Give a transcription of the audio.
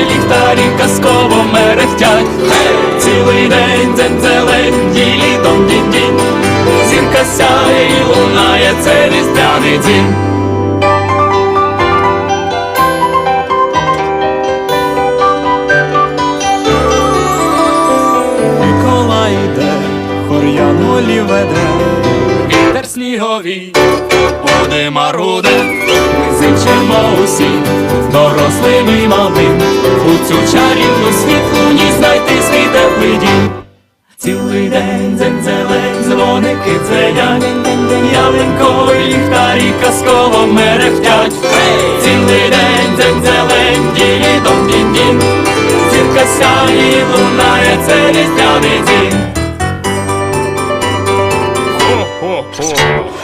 ліхтарі казково мерехтять. Гей! Цілий день дзень-зелень, ділі дом дінь дінь Зірка сяє і лунає, це різдвяний дім. Миколай йде, хор янголі веде, Вітер сніговий, оде маруде, ми зичимо усі, дорослим і малим, Цілий день дзень-дзелень, дзвоники дзвенять, ялинко, ліхтарі казково мерехтять. Цілий день дзень-дзелень, дідом дін-дін, Зірка сяє, лунає, це різдвяний дін. Хо-хо-хо!